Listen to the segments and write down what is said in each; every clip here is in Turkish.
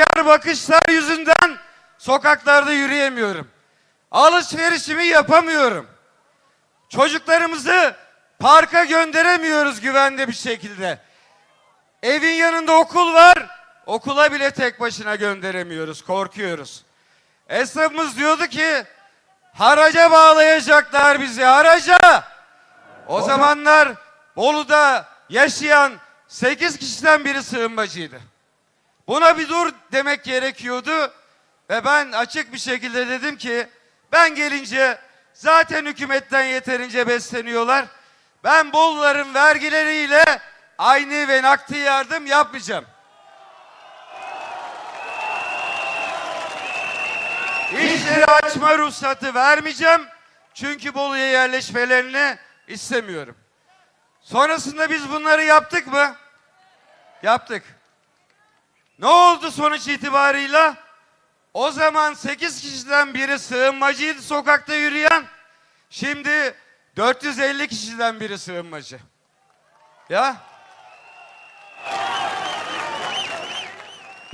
Rüzgar bakışlar yüzünden sokaklarda yürüyemiyorum. Alışverişimi yapamıyorum. Çocuklarımızı parka gönderemiyoruz güvende bir şekilde. Evin yanında okul var. Okula bile tek başına gönderemiyoruz. Korkuyoruz. Esnafımız diyordu ki haraca bağlayacaklar bizi haraca. O zamanlar Bolu'da yaşayan 8 kişiden biri sığınmacıydı. Buna bir dur demek gerekiyordu ve ben açık bir şekilde dedim ki ben gelince zaten hükümetten yeterince besleniyorlar. Ben Boluların vergileriyle aynı ve nakdi yardım yapmayacağım. İşleri açma ruhsatı vermeyeceğim. Çünkü Bolu'ya yerleşmelerini istemiyorum. Sonrasında biz bunları yaptık mı? Yaptık. Ne oldu sonuç itibarıyla? O zaman 8 kişiden biri sığınmacıydı sokakta yürüyen. Şimdi 450 kişiden biri sığınmacı. Ya.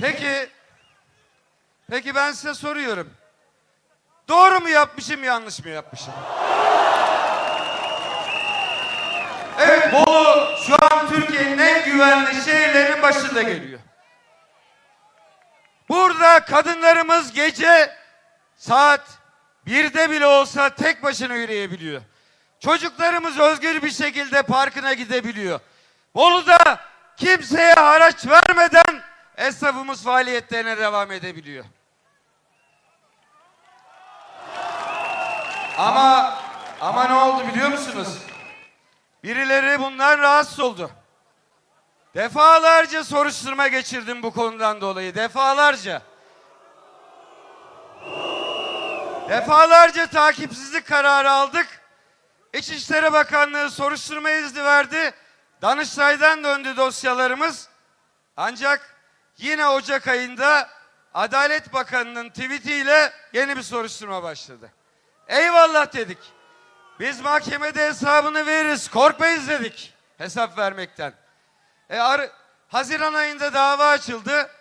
Peki. Peki ben size soruyorum. Doğru mu yapmışım, yanlış mı yapmışım? Evet, Bolu şu an Türkiye'nin en güvenli şehirlerinin başında geliyor. Burada kadınlarımız gece saat birde bile olsa tek başına yürüyebiliyor. Çocuklarımız özgür bir şekilde parkına gidebiliyor. Bolu'da kimseye haraç vermeden esnafımız faaliyetlerine devam edebiliyor. Ama ama ne oldu biliyor musunuz? Birileri bundan rahatsız oldu. Defalarca soruşturma geçirdim bu konudan dolayı. Defalarca. Defalarca takipsizlik kararı aldık. İçişleri Bakanlığı soruşturma izni verdi. Danıştay'dan döndü dosyalarımız. Ancak yine Ocak ayında Adalet Bakanı'nın tweetiyle yeni bir soruşturma başladı. Eyvallah dedik. Biz mahkemede hesabını veririz. Korkmayız dedik hesap vermekten. E, ar- Haziran ayında dava açıldı.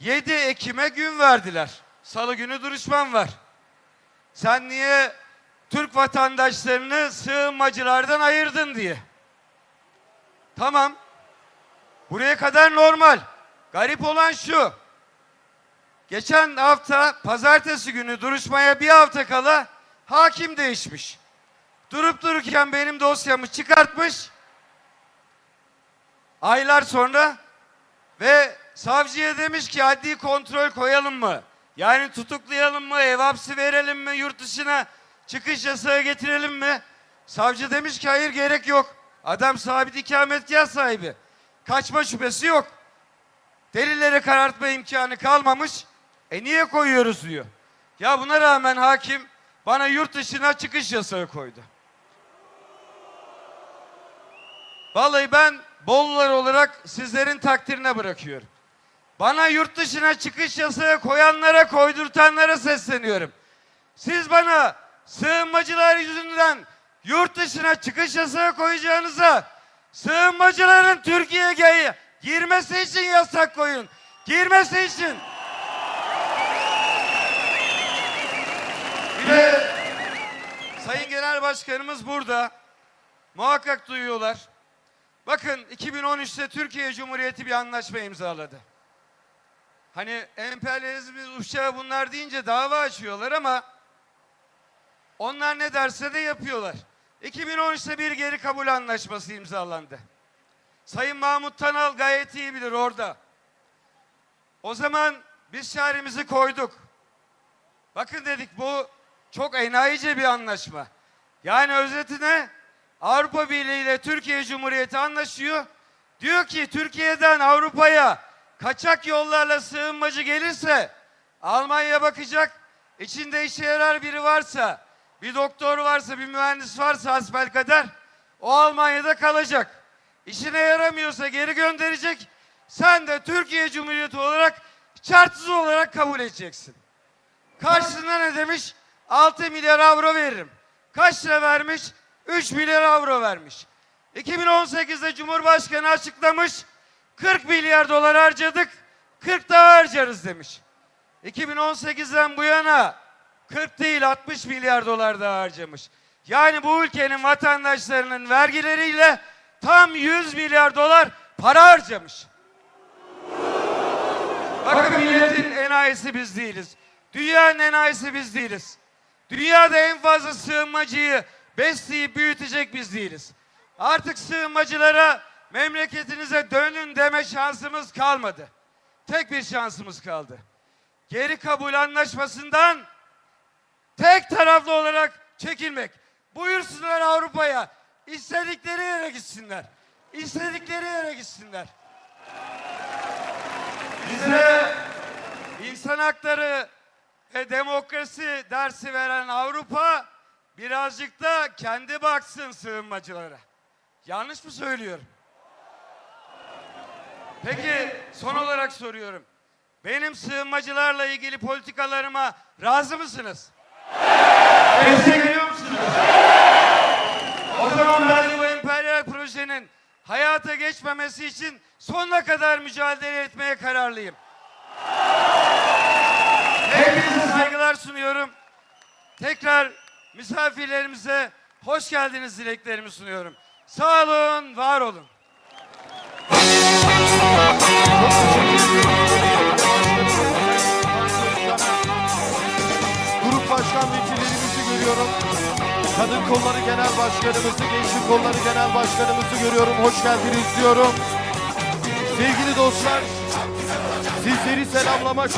7 Ekim'e gün verdiler. Salı günü duruşman var. Sen niye Türk vatandaşlarını sığınmacılardan ayırdın diye. Tamam. Buraya kadar normal. Garip olan şu. Geçen hafta pazartesi günü duruşmaya bir hafta kala hakim değişmiş. Durup dururken benim dosyamı çıkartmış. Aylar sonra ve savcıya demiş ki adli kontrol koyalım mı? Yani tutuklayalım mı, ev hapsi verelim mi, yurt dışına çıkış yasağı getirelim mi? Savcı demiş ki hayır gerek yok. Adam sabit ikametgah sahibi. Kaçma şüphesi yok. Delilleri karartma imkanı kalmamış. E niye koyuyoruz diyor. Ya buna rağmen hakim bana yurt dışına çıkış yasağı koydu. Vallahi ben Bolular olarak sizlerin takdirine bırakıyorum. Bana yurt dışına çıkış yasağı koyanlara, koydurtanlara sesleniyorum. Siz bana sığınmacılar yüzünden yurt dışına çıkış yasağı koyacağınıza sığınmacıların Türkiye'ye girmesi için yasak koyun. Girmesi için. Bir de Sayın Genel Başkanımız burada. Muhakkak duyuyorlar. Bakın 2013'te Türkiye Cumhuriyeti bir anlaşma imzaladı. Hani emperyalizmin uşağı bunlar deyince dava açıyorlar ama onlar ne derse de yapıyorlar. 2013'te bir geri kabul anlaşması imzalandı. Sayın Mahmut Tanal gayet iyi bilir orada. O zaman biz çaremizi koyduk. Bakın dedik bu çok enayice bir anlaşma. Yani özetine Avrupa Birliği ile Türkiye Cumhuriyeti anlaşıyor. Diyor ki Türkiye'den Avrupa'ya kaçak yollarla sığınmacı gelirse Almanya bakacak. İçinde işe yarar biri varsa, bir doktor varsa, bir mühendis varsa hasbelkader o Almanya'da kalacak. İşine yaramıyorsa geri gönderecek. Sen de Türkiye Cumhuriyeti olarak şartsız olarak kabul edeceksin. Karşılığında ne demiş? 6 milyar avro veririm. Kaç lira vermiş? 3 milyar avro vermiş. 2018'de Cumhurbaşkanı açıklamış 40 milyar dolar harcadık. 40 daha harcarız demiş. 2018'den bu yana 40 değil 60 milyar dolar daha harcamış. Yani bu ülkenin vatandaşlarının vergileriyle tam 100 milyar dolar para harcamış. Bakın milletin enayisi biz değiliz. Dünyanın enayisi biz değiliz. Dünyada en fazla sığınmacıyı besleyip büyütecek biz değiliz. Artık sığınmacılara memleketinize dönün deme şansımız kalmadı. Tek bir şansımız kaldı. Geri kabul anlaşmasından tek taraflı olarak çekilmek. Buyursunlar Avrupa'ya. İstedikleri yere gitsinler. İstedikleri yere gitsinler. Bize insan hakları ve demokrasi dersi veren Avrupa birazcık da kendi baksın sığınmacılara. Yanlış mı söylüyorum? Peki son olarak soruyorum. Benim sığınmacılarla ilgili politikalarıma razı mısınız? Destekliyor musunuz? O zaman ben bu emperyal projenin hayata geçmemesi için sonuna kadar mücadele etmeye kararlıyım. Hepinize saygılar sunuyorum. Tekrar misafirlerimize hoş geldiniz dileklerimi sunuyorum. Sağ olun, var olun. Grup başkan vekillerimizi görüyorum. Kadın kolları genel başkanımızı, gençlik kolları genel başkanımızı görüyorum. Hoş geldiniz diyorum. Sevgili dostlar, sizleri selamlamak